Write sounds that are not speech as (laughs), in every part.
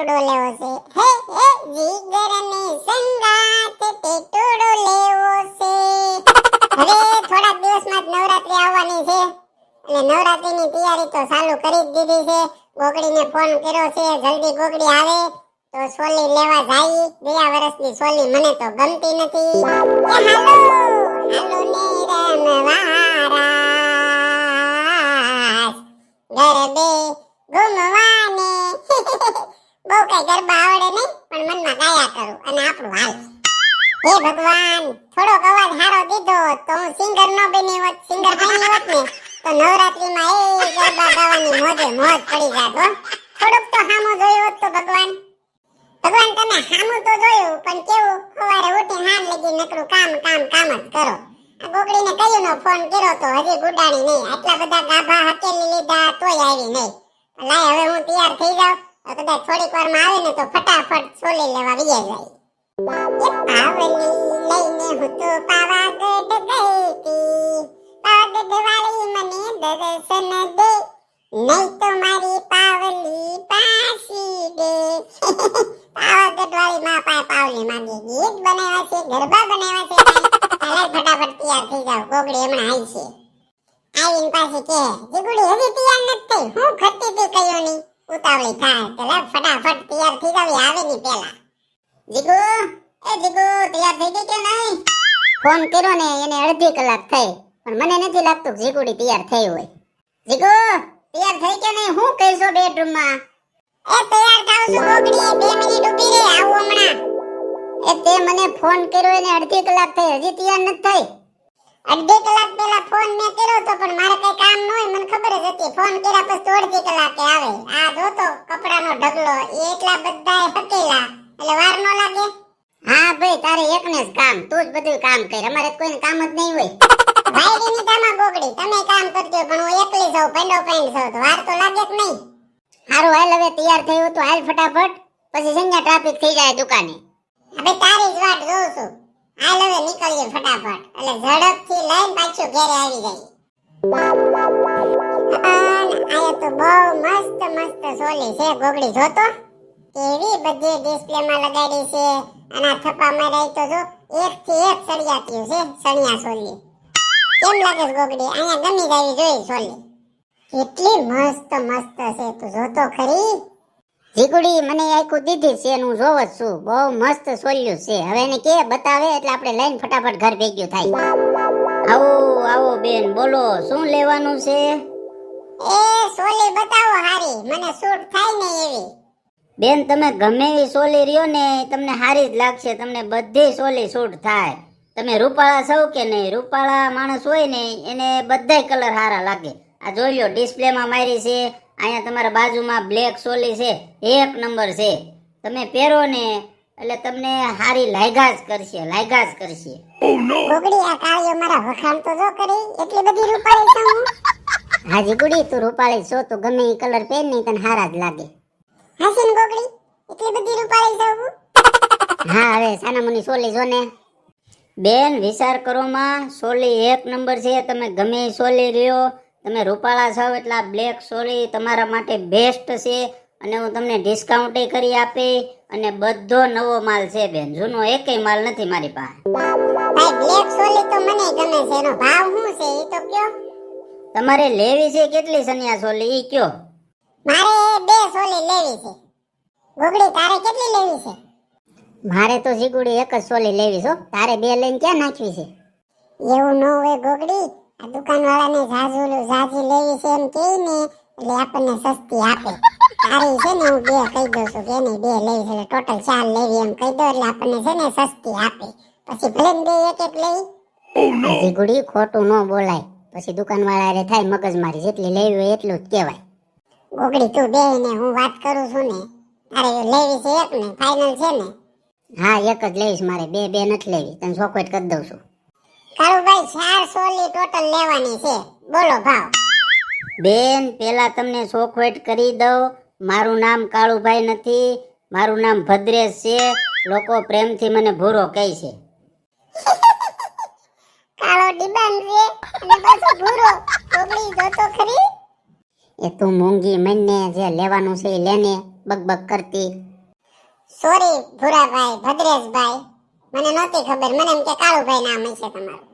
ટેટુડો લેવો છે. હે હે, જીગરને સંગાત ટેટુડો લેવો છે. હવે થોડા દિવસમાં જ નવરાત્રી આવવાની છે. અને નવરાત્રીની તૈયારી તો ચાલુ કરી જ દીધી છે. ગોગડીને ફોન કર્યો છે, જલ્દી ગોગડી આવે તો સોલી લેવા જાય. ગયા વર્ષની સોલી મને તો ગમતી નથી. હાલો હાલો ને રમવારાસ ગરબે ઘૂમવાને બહુ કઈ ગરબા આવડે નહીં, પણ મનમાં ગાયા કરું અને આપણું હાલ. હે ભગવાન, થોડોક અવાજ હારો દીધો તો હું સિંગર નો બની હોત, સિંગર બની હોત ને, તો નવરાત્રીમાં એ ગરબા ગાવાની મોજે મોજ પડી જાત હો. થોડુંક તો હામું જોયું હોત તો ભગવાન. ભગવાન તમે હામું તો જોયું, પણ કેવું, સવારે ઉઠી હાથ લગી નકરું કામ કામ કામ જ કરો. આ ગોગડીને કયું નો ફોન કર્યો તો હજી ગુડાણી નહીં, આટલા બધા ગાભા હકેલી લીધા તોય આવી નહીં. લાય, હવે હું તૈયાર થઈ જાઉં. કદાચ થોડીક વારમાં આવે ને તો ફટાફટ સોલી લેવા વિયે જાય. એ પાવલી લઈને હું તો પાવાગઢ ગઈ તી પાવાગઢ વાળી મને દર્શન દે. નહીં તો મારી પાવલી પાસી દે. પાવાગઢ વાળી માં પાસે પાવલી માંગે ગીત બનાવ્યા છે, ગરબા બનાવ્યા છે. હાલે ફટાફટ તૈયાર થઈ જાવ ગોગડી હમણાં આવી છે. આવીને પાછી કે, જીગુડી હજી તૈયાર નથી થઈ. હું ખતી હતી કયો ની ઉતાવળી થાય. એટલે ફટાફટ તૈયાર થઈ જાવ આવે ની પેલા. જીગુ એ જીગુ તૈયાર થઈ ગઈ કે નહીં? ફોન કર્યો ને એને અડધી કલાક થઈ. પણ મને નથી લાગતું જીગુડી તૈયાર થઈ હોય. જીગુ તૈયાર થઈ કે નહીં? હું કહીશો બેડરૂમમાં એ તૈયાર થાવ છું બોગડી બે મિનિટ ઊભી રહે આવું હમણાં. એ તે મને ફોન કર્યો એને અડધી કલાક થઈ. હજી તૈયાર નથી થઈ. અડધી કલાક પહેલા ફોન મેં હતી ફોન કર્યા પછી અડધી કલાકે આવે. આ જો તો કપડાનો ઢગલો. એટલા બધા હકેલા. એટલે વાર ન લાગે. હા ભાઈ તારે એકને જ કામ. તું જ બધું કામ કર. અમારે કોઈને કામ જ નહીં હોય. ભાઈની તામાં ગોગડી તમે કામ કરજો પણ હું એકલી જાઉં પેંડો પેંડ જાઉં. તો વાર તો લાગે જ નહીં. હારું હાલ હવે તૈયાર થયું તો હાલ ફટાફટ. પછી સંજ્ઞા ટ્રાફિક થઈ જાય દુકાને. હવે તારી જ વાટ જોઉં છું. હાલ હવે નીકળીએ ફટાફટ. એટલે ઝડપથી લઈને પાછું ઘરે આવી જાય. આયા તો બહુ મસ્ત મસ્ત સોલી છે, ગોગડી જોતો. કેવી બધી ડિસ્પ્લેમાં લગાડી છે. થપ્પા મારાય તો જો એક એક જોતો ખરી. જીગુડી મને આખું દીધી છે, હું જોવ છું. બહુ મસ્ત સોલ્યું છે. હવે કે બતાવે, એટલે આપણે લઈને ફટાફટ ઘર ભેગ્યું થાય. આવો આવો બેન, બોલો, શું લેવાનું છે? એ સોલી બતાવો હારી. મને સૂટ થાય ને એવી. બેન તમે ગમે એવી સોલી રહ્યો ને તમને હારી જ લાગશે. તમને બધી સોલી સૂટ થાય. તમે રૂપાળા સૌ કે નહીં? રૂપાળા માણસ હોય ને એને બધા કલર સારા લાગે. આ જોઈ લો ડિસ્પ્લેમાં મારી છે. અહીંયા તમારા બાજુમાં બ્લેક સોલી છે. એક નંબર છે. તમે પહેરો ને એટલે તમને સારી લાયગા જ કરશે લાયગા જ કરશે. ગોગડી આ કાળિયો મારા વખાણ તો જો કરી. એટલી બધી રૂપાળી છું હું ગુડી તું રૂપાળી છો તું ગમે એ કલર પહેર નહીં તને હારા જ લાગે. હસીન ગોગડી એટલી બધી રૂપાળી છું હા? હવે સાનામુની સોલી જો ને. બેન વિચાર કરો માં સોલી એક નંબર છે તમે ગમે સોલી રહ્યો. તમે રૂપાળા છો એટલે આ બ્લેક સોલી તમારા માટે બેસ્ટ છે. અને હું તમને ડિસ્કાઉન્ટ કરી આપી અને બધો નવો માલ છે બેન જૂનો એકેય માલ નથી મારી પાસે. ભાઈ બ્લેક સોલી તો મને ગમે છે એનો ભાવ શું છે એ તો કયો? તમારે લેવી છે કેટલી સન્યા સોલી ઈ કયો. મારે બે સોલી લેવી છે. ગોગડી તારે કેટલી લેવી છે? મારે તો જીગુડી એક જ સોલી લેવી છો તારે બે લઈને ક્યાં નાખવી છે? એવું ન હોય ગોગડી આ દુકાન વાળાને ઝાઝુલું ઝાઝી લેવી છે એમ કહી ને એટલે આપણને સસ્તી આપે. તારી છે ને હું બે કહી દઉં છું કે નહીં બે લેવી છે ટોટલ ચાર લેવી એમ કહી દો એટલે આપણને છે ને સસ્તી આપે. પછી ભલે બે એક એક લઈ જીગુડી ખોટું ન બોલાય. પછી દુકાન વાળા થાય મગજમારી જેટલી લેવી હોય એટલું જ કહેવાય. ગોગડી તું બે ને હું વાત કરું છું ને તારે લેવી છે એક ને ફાઇનલ છે ને? હા એક જ લઈશ મારે બે બે નથી લેવી તને ચોકલેટ કરી દઉં છું. કાળુભાઈ ચાર સોલી ટોટલ લેવાની છે. બોલો ભાવ. બેન પેલા તમને ચોકલેટ કરી દઉં. મારું નામ કાળુભાઈ નથી મારું નામ ભદ્રેશ છે. લોકો પ્રેમથી મને ભૂરો કહે છે. (laughs) કાળો ડિબાન છે અને પાછો ભૂરો ગોગડી જોતો ખરી. એ તું મૂંગી મનને જે લેવાનું છે એ લેને બક બક કરતી. સોરી ભૂરાભાઈ ભદ્રેશભાઈ મને નહોતી ખબર મને એમ કે કાળુભાઈ નામ હશે તમારું.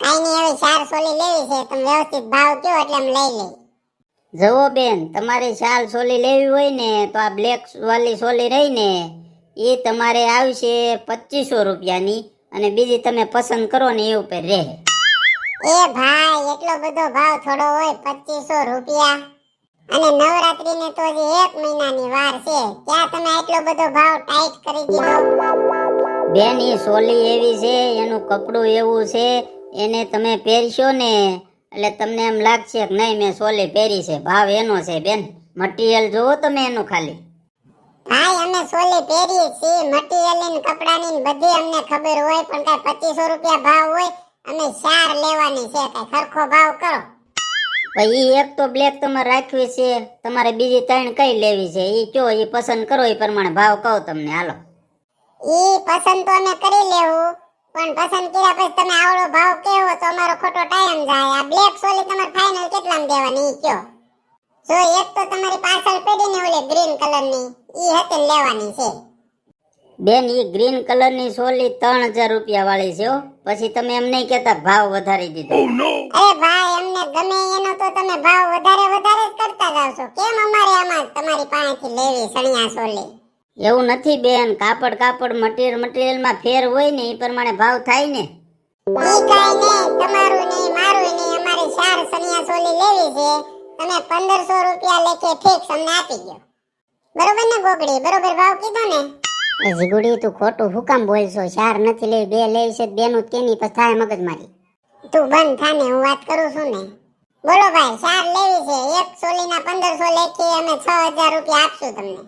કાંઈ નહીં હવે ચાર સોલી લેવી છે તમે વ્યવસ્થિત ભાવ કયો એટલે એમ લઈ લઈ. જવો બેન તમારે શાલ સોલી લેવી હોય ને તો આ બ્લેક વાલી સોલી રહી ને એ તમારે આવશે પચીસો રૂપિયાની. અને બીજી તમે પસંદ કરો ને એ ઉપર રહે. એ ભાઈ એટલો બધો ભાવ થોડો હોય પચીસો રૂપિયા. અને નવરાત્રીને તો હજી એક મહિનાની વાર છે. ત્યાં તમે એટલો બધો ભાવ ટાઈટ કરી દીધો. બેન એ સોલી એવી છે એનું કપડું એવું છે એને તમે પહેરશો ને એટલે તમને એમ લાગશે કે નહીં મેં સોલી પહેરી છે. ભાવ એનો છે બેન. મટીરિયલ જોવો તમે એનું ખાલી. ભાઈ અમે સોલી પહેરીએ છીએ મટીરિયલની કપડાની બધી અમને ખબર હોય પણ કઈ પચીસો રૂપિયા ભાવ હોય અમે ચાર લેવાની છે કઈ સરખો ભાવ કરો. ભાઈ એક તો બ્લેક તમારે રાખવી છે તમારે બીજી ત્રણ કઈ લેવી છે? એ કયો એ પસંદ કરો એ પ્રમાણે ભાવ કહો તમને હાલો. એ પસંદ તો અમે કરી લેવું પણ પસંદ કર્યા પછી તમે આવડો ભાવ કેવો તો અમારો ખોટો ટાઈમ જાય. આ બ્લેક સોલી તમારે ફાઇનલ કેટલામાં દેવાની એ કયો? જો એક તો તમારી પાછળ પડી ને ઓલી ગ્રીન કલરની ઈ હતી લેવાની છે. બેન એ ગ્રીન કલરની સોલી ત્રણ હજાર રૂપિયા વાળી છે હો. પછી તમે એમ નહીં કહેતા ભાવ વધારી દીધો. અરે ભાઈ અમને ગમે એનો તો તમે ભાવ વધારે વધારે જ કરતા જાવ છો. કેમ અમારે આમાં તમારી પાસેથી લેવી સણિયા સોલી? એવું નથી બેન કાપડ કાપડ મટીરિયલ મટીરિયલમાં ફેર હોય ને એ પ્રમાણે ભાવ થાય ને. ઈ કાઈ નહીં તમારું નહીં મારું નહીં અમારે ચાર સણિયા સોલી લેવી છે. તમે પંદરસો રૂપિયા લેખે ફિક્સ અમને આપી દો બરોબર ને ગોગડી બરોબર ભાવ કીધો ને. જીગુડી તું ખોટું હુકમ બોલશો. ચાર નથી લેવી બે લેવી છે બેનું તેની પછી થાય મગજ મારી. તું બંધ થાને હું વાત કરું છું ને. બોલો ભાઈ ચાર લેવી છે. એક સોલીના પંદરસો લેખી અમે છ હજાર રૂપિયા આપશું તમને.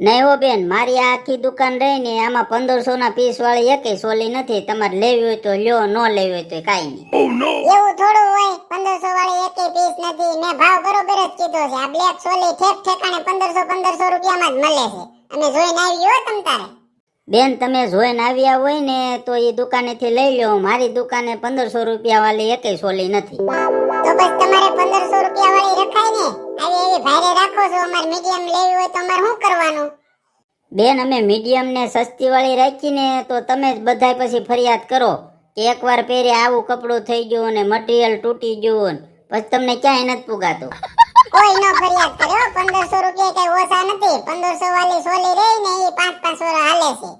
નહીં હો બેન મારી આ આખી દુકાન રહી ને આમાં પંદરસો ના પીસ વાળી એકેય સોલી નથી. તમારે લેવી હોય તો લ્યો ન લેવી હોય તો કાંઈ નહીં. એવું થોડું હોય પંદરસો વાળી એકેય પીસ નથી. મેં ભાવ બરોબર જ કીધો છે. આ બ્લેક સોલી ઠેક ઠેકાણે પંદરસો પંદરસો રૂપિયામાં જ મળે છે. અને જોઈને આવી હો તમ તારે. બેન તમે જોઈને આવ્યા હોય ને તો એ દુકાનેથી લઈ લો મારી દુકાને પંદરસો રૂપિયા વાળી એકેય સોલી નથી. તો બસ તમારે પંદરસો રૂપિયા વાળી રખાય ને. આવી એવી ભારે રાખો છો અમારે મીડિયમ લેવી હોય તો અમારે શું કરવાનું? બેન અમે મીડિયમ ને સસ્તી વાળી રાખીને તો તમે જ બધાય પછી ફરિયાદ કરો કે એકવાર પહેરે આવું કપડું થઈ ગયું ને મટીરિયલ તૂટી ગયું પછી તમને ક્યાંય નથી પુગાતું. કોઈ નો ફરિયાદ કર્યો હો. પંદરસો રૂપિયા કઈ ઓછા નથી. પંદરસો વાળી સોલી રહી ને એ પાંચ પાંચ સો હાલે છે.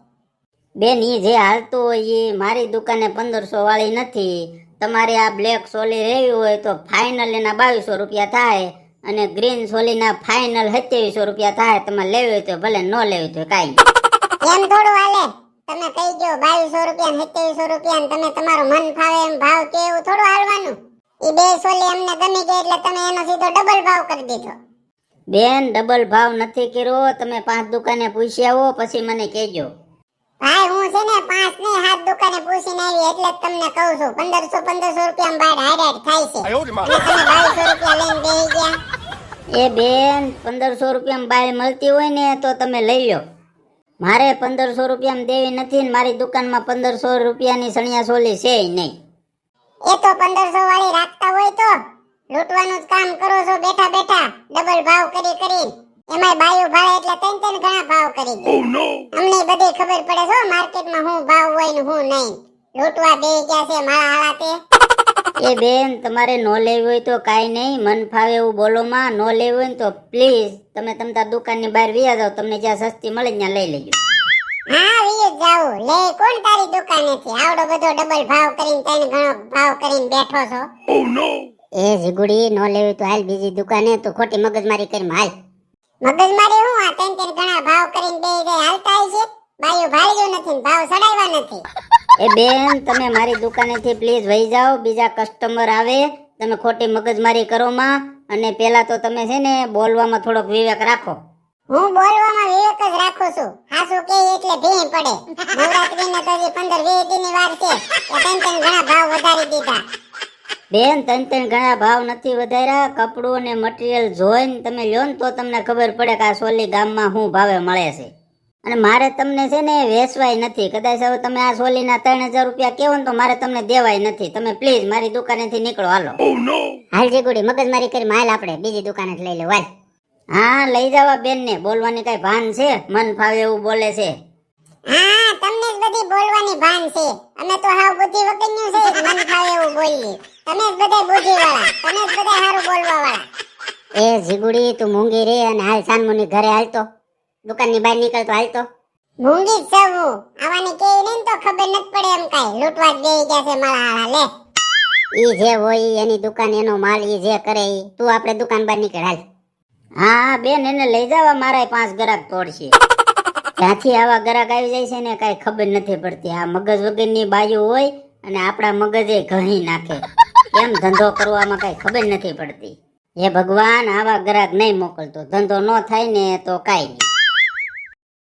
બેન ઈ જે હાલતું હોય એ મારી દુકાને પંદરસો વાળી નથી. તમારે આ બ્લેક સોલી રહેવી હોય તો ફાઇનલ એના બાવીસો રૂપિયા થાય અને ગ્રીન સોલીના ફાઇનલ સત્યાવીસો રૂપિયા થાય. તમારે લેવી હોય તો ભલે ન લેવી હોય તો કાંઈ એમ થોડું હાલે. તમે કહી દો બાવીસો રૂપિયા ને સત્યાવીસો રૂપિયા ને તમે તમારું મન ફાવે એમ ભાવ કે એવું થોડું હાલવાનું? એ બે સોલી અમને ગમી ગઈ એટલે તમે એનો સીધો ડબલ ભાવ કરી દીધો. બેન ડબલ ભાવ નથી કર્યો. તમે પાંચ દુકાને પૂછી આવો પછી મને કહેજો. ભાઈ હું છે ને પાંચ ને સાત દુકાને પૂછીને આવી એટલે જ તમને કહું છું. પંદરસો પંદરસો રૂપિયા બાર હાડ થાય છે. તમે બાવીસો રૂપિયા લઈને બેસી ગયા. એ બેન પંદરસો રૂપિયામાં બાય મળતી હોય ને તો તમે લઈ લો. મારે પંદરસો રૂપિયામાં દેવી નથી ને મારી દુકાનમાં પંદરસો રૂપિયાની સણિયા સોલી છે નહીં. એ તો પંદરસો વાળી રાખતા હોય તો લૂંટવાનું જ કામ કરો છો બેઠા બેઠા. ડબલ ભાવ કરી કરી. એમાંય બાયો ભાવે એટલે ત્રણ ત્રણ ઘણા ભાવ કરી દે. અમને બધી ખબર પડે છે માર્કેટમાં હું ભાવ હોય ને હું નહીં. લૂંટવા બે ગયા છે મારા હાલા તે એ બેન તમારે નો લેવી હોય તો કાંઈ નહીં. મન ફાવે એવું બોલોમાં નો લેવું હોય ને તો પ્લીઝ તમે તમતાર દુકાનની બહાર વ્યા જાઓ. તમને જ્યાં સસ્તી મળે ત્યાં લઈ લેજો. હા વીએ જાવું લે કોણ તારી દુકાનેથી આવડો બધો ડબલ ભાવ કરીને ત્રણ ઘણો ભાવ કરીને બેઠો છો. એ જીગુડી નો લેવી તો હાલ બીજી દુકાને તો ખોટી મગજમારી કરીને હાલ. મગજમારી હું? આ ત્રણ ત્રણ ઘણા ભાવ કરીને બે બે હાલતા હોય છે. બાયું ભાડ્યું નથી ભાવ સડાવ્યા નથી. એ બેન તમે મારી દુકાનેથી પ્લીઝ વહી જાઓ બીજા કસ્ટમર આવે તમે ખોટી મગજમારી કરો માં અને પેલા તો તમે છે ને બોલવામાં થોડોક વિવેક રાખો. હું બોલવામાં વિવેક જ રાખું છું. હાસુ કે એટલે ભી પડે. નવરાત્રીને તો હજી પંદર વીસ દિનની વાર છે. તન ત્રણ ઘણા ભાવ વધારી દીધા. બેન તન તન ઘણા ભાવ નથી વધાર્યા. કપડું અને મટીરિયલ જોઈને તમે લ્યો ને તો તમને ખબર પડે કે આ સોલી ગામમાં શું ભાવે મળે છે. અને મારે તમને છે ને વેચવાય નથી. કદાચ હવે તમે આ સોલીના ત્રણ હજાર રૂપિયા કેવો ને તો મારે તમને દેવાય નથી. તમે પ્લીઝ મારી દુકાનેથી નીકળો. હાલો. હાલ જીગુડી મગજમારી કરી માલ આપણે બીજી દુકાને લઈ લે. હાલ. હા લઈ જવા બેન ને બોલવાની કઈ ભાન છે? મન ફાવે એવું બોલે છે. હા તમને જ બધી બોલવાની ભાન છે. અમે તો હાવ બુદ્ધિ વગરનું છે મન ફાવે એવું બોલીએ. તમે જ બધા બુદ્ધિ વાળા તમે જ બધા સારું બોલવા વાળા એ જીગુડી તું મૂંગી રે અને હાલ સાનમુની ઘરે હાલતો. દુકાનની બહાર નીકળતો હાલતો. મૂંગી જ છું. આવાની કે ને તો ખબર નથી પડે એમ કઈ. લૂંટવા જ બેહી ગયા છે મારા હારા લે. ઈ જે હોય એની દુકાન એનો માલ ઈ જે કરે ઈ. તું આપણે દુકાન બહાર નીકળ હાલ. હા, બેન, એને લઈ જવા મારા પાંચ ગરાક તોડશે. ત્યાંથી આવા ગરાક આવી જાય છે ને, કઈ ખબર નથી પડતી. આ મગજ વગરની બાજુ હોય અને આપણા મગજે ઘણી નાખે. કેમ ધંધો કરવામાં કઈ ખબર નથી પડતી. હે ભગવાન, આવા ગરાક નહીં મોકલતો. ધંધો ન થાય ને તો કાંઈ નહીં.